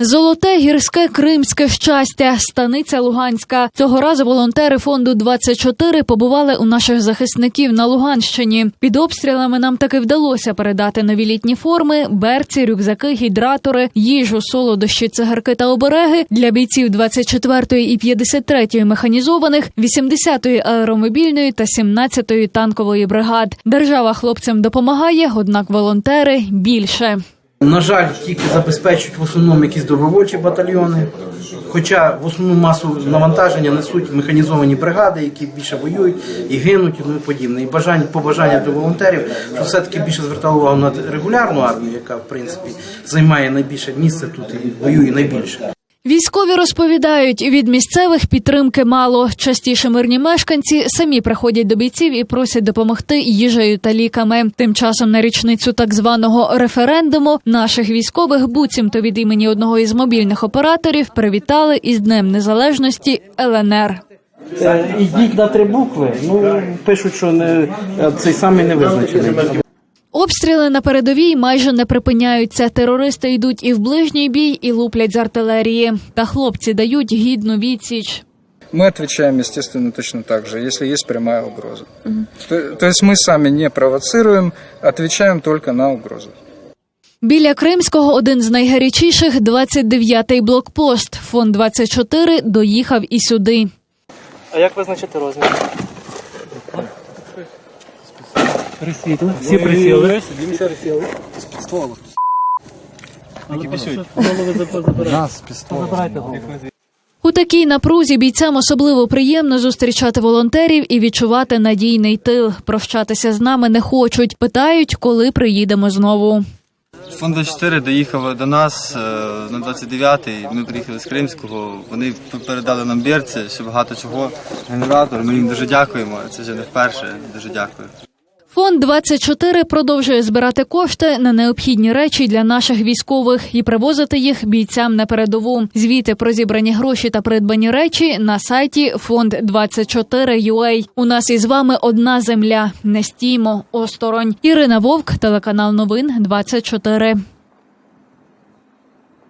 Золоте гірське кримське щастя, станиця Луганська. Цього разу волонтери фонду 24 побували у наших захисників на Луганщині. Під обстрілами нам таки вдалося передати нові літні форми, берці, рюкзаки, гідратори, їжу, солодощі, цигарки та обереги для бійців 24-ї і 53-ї механізованих, 80-ї аеромобільної та 17-ї танкової бригад. Держава хлопцям допомагає, однак волонтери більше. На жаль, тільки забезпечують в основному якісь добровольчі батальйони. Хоча в основну масу навантаження несуть механізовані бригади, які більше воюють і гинуть, і тому подібне. І бажання побажання до волонтерів, що все-таки більше звертали увагу на регулярну армію, яка в принципі займає найбільше місце тут і воює найбільше. Військові розповідають, від місцевих підтримки мало. Частіше мирні мешканці самі приходять до бійців і просять допомогти їжею та ліками. Тим часом на річницю так званого референдуму наших військових буцімто від імені одного із мобільних операторів привітали із Днем Незалежності ЛНР. Е, Ідіть на три букви. Ну пишуть, що не цей самий не визначений. Обстріли на передовій майже не припиняються. Терористи йдуть і в ближній бій, і луплять з артилерії. Та хлопці дають гідну відсіч. Мы отвечаем, естественно, точно так же, если есть прямая угроза. То, то есть мы сами не провоцируем, отвечаем только на угрозу. Біля Кримського один з найгарячіших 29-й блокпост. Фонд 24 доїхав і сюди. А як визначити розмір? Присвітло. Всі присіли. Нас Забирайте голову. У такій напрузі бійцям особливо приємно зустрічати волонтерів і відчувати надійний тил. Прощатися з нами не хочуть. Питають, коли приїдемо знову. Фонд 24 доїхав до нас е, на 29-й. Ми приїхали з Кримського. Вони передали нам бірці, ще багато чого. Генератор. Ми їм дуже дякуємо. Це вже не вперше. Дуже дякую. Фонд 24 продовжує збирати кошти на необхідні речі для наших військових і привозити їх бійцям на передову. Звіти про зібрані гроші та придбані речі на сайті фонд 24 У нас із вами одна земля. Не стіймо осторонь. Ірина Вовк, телеканал Новин 24.